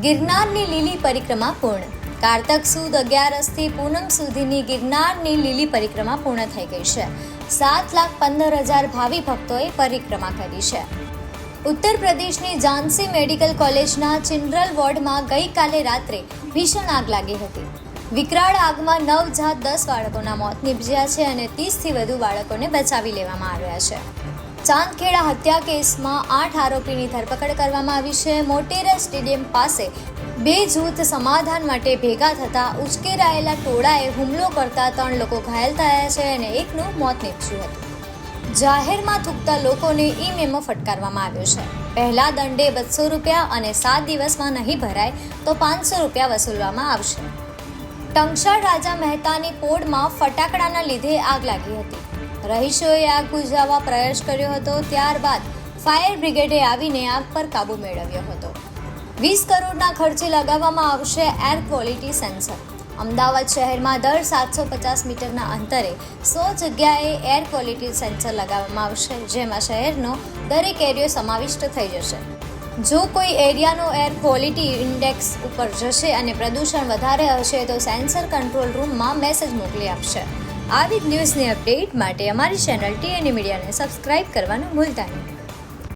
ગિરનારની લીલી પરિક્રમા પૂર્ણ. કારતક સુદ અગિયારસથી પૂનમ સુધીની ગિરનારની લીલી પરિક્રમા પૂર્ણ થઈ ગઈ છે. સાત લાખ પંદર હજાર ભાવિ ભક્તોએ પરિક્રમા કરી છે. ઉત્તર પ્રદેશની ઝાંસી મેડિકલ કોલેજના ચિન્ડ્રલ વોર્ડમાં ગઈકાલે રાત્રે ભીષણ આગ લાગી હતી. વિકરાળ આગમાં નવજાત દસ બાળકોના મોત નીપજ્યા છે અને ત્રીસથી વધુ બાળકોને બચાવી લેવામાં આવ્યા છે. ચાંદખેડા હત્યા કેસમાં આઠ આરોપીની ધરપકડ કરવામાં આવી છે. મોટેરા સ્ટેડિયમ પાસે બે જૂથ સમાધાન માટે ભેગા થતા ઉશ્કેરાયેલા ટોળાએ હુમલો કરતા ત્રણ લોકો ઘાયલ થયા છે અને એકનું મોત નીપજ્યું હતું. જાહેરમાં થૂકતા લોકોને ઈ મેમો ફટકારવામાં આવ્યો છે. પહેલા દંડે બસો રૂપિયા અને સાત દિવસમાં નહીં ભરાય તો પાંચસો રૂપિયા વસૂલવામાં આવશે. ટંકશાળ રાજા મહેતાની પોળમાં ફટાકડાના લીધે આગ લાગી હતી. રહીશોએ આગ બુઝાવવા પ્રયાસ કર્યો હતો, ત્યારબાદ ફાયર બ્રિગેડે આવીને આગ પર કાબૂ મેળવ્યો હતો. વીસ કરોડના ખર્ચે લગાવવામાં આવશે એર ક્વોલિટી સેન્સર. અમદાવાદ શહેરમાં દર સાતસો પચાસ મીટરના અંતરે સો જગ્યાએ એર ક્વોલિટી સેન્સર લગાવવામાં આવશે, જેમાં શહેરનો દરેક એરિયો સમાવિષ્ટ થઈ જશે. જો કોઈ એરિયાનો એર ક્વોલિટી ઇન્ડેક્સ ઉપર જશે અને પ્રદૂષણ વધારે હશે, તો સેન્સર કંટ્રોલ રૂમમાં મેસેજ મોકલી આપશે. આવી જ ન્યૂઝની અપડેટ માટે અમારી ચેનલ ટીએનએ મીડિયાને સબસ્ક્રાઇબ કરવાનું ભૂલતા નહીં.